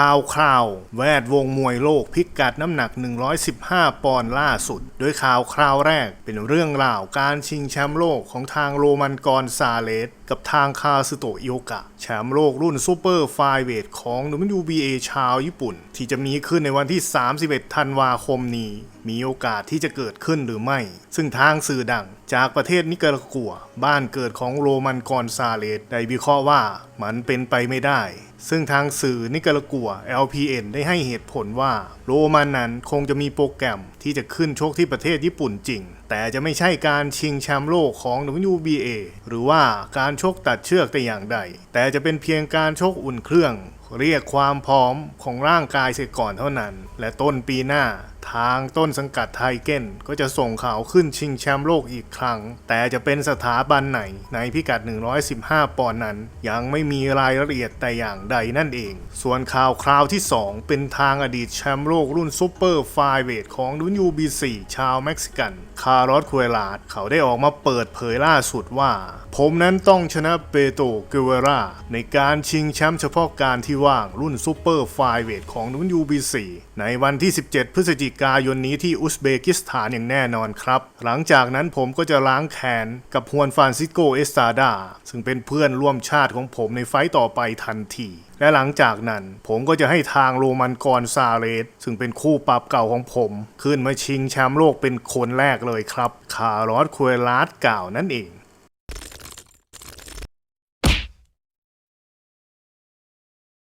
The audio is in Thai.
ข่าวคราว แวดวงมวยโลกพิกัดน้ำหนัก 115 ปอนด์ล่าสุด โดยข่าวคราวแรกเป็นเรื่องราวการชิงแชมป์โลกของทางโรมันกอนซาเลส กับทางคาซึโตโยกะ แชมป์โลกรุ่นซูเปอร์ไฟเวทของ WBA ชาวญี่ปุ่น ที่จะมีขึ้นในวันที่ 31 ธันวาคมนี้ มีโอกาสที่จะเกิดขึ้นหรือไม่ ซึ่งทางสื่อดังจากประเทศนิการากัว บ้านเกิดของโรมันกอนซาเลสได้วิเคราะห์ว่ามันเป็นไปไม่ได้ ซึ่งทางสื่อนิการากัว LPN ได้ให้เหตุผลว่า โรมันนั้นคงจะมีโปรแกรมที่จะขึ้นชกที่ประเทศญี่ปุ่นจริงแต่จะไม่ใช่การชิงแชมป์โลกของ WBA หรือว่าการชกตัดเชือกแต่อย่างใด แต่จะเป็นเพียงการชกอุ่นเครื่อง เรียกความพร้อมของร่างกายเสียก่อนเท่านั้น และต้นปีหน้าทางต้นสังกัดไทเก้นก็จะส่งข่าวขึ้นชิงแชมป์โลกอีกครั้ง แต่จะเป็นสถาบันไหนในพิกัด 115 ปอนด์นั้น ยังไม่มีรายละเอียดแต่อย่างใดนั่นเอง ส่วนข่าวคราวที่ 2 เป็นทางอดีตแชมป์โลกรุ่นซูเปอร์ไฟเวทของ WBC ชาวเม็กซิกันคาาร์ลอสคุเอลาดเขาได้ออกมาเปิดเผยล่าสุดว่า ผมนั้นต้องชนะเปโตเกเวราในการชิงแชมป์เฉพาะการที่ว่างรุ่นซูเปอร์ไฟเวทของ WBC ในวันที่ 17 พฤศจิกายนนี้ที่อุซเบกิสถานอย่างแน่นอนครับ หลังจากนั้นผมก็จะล้างแค้นกับฮวนฟานซิโกเอสตาดาซึ่งเป็นเพื่อนร่วมชาติของผมในไฟต์ต่อไปทันทีและหลังจากนั้น ผมก็จะให้ทางโรมันกอนซาเลสซึ่งเป็นคู่ปรับเก่าของผม ขึ้นมาชิงแชมป์โลกเป็นคนแรกเลยครับคาร์ลอสควเอลาสกล่าวนั่นเอง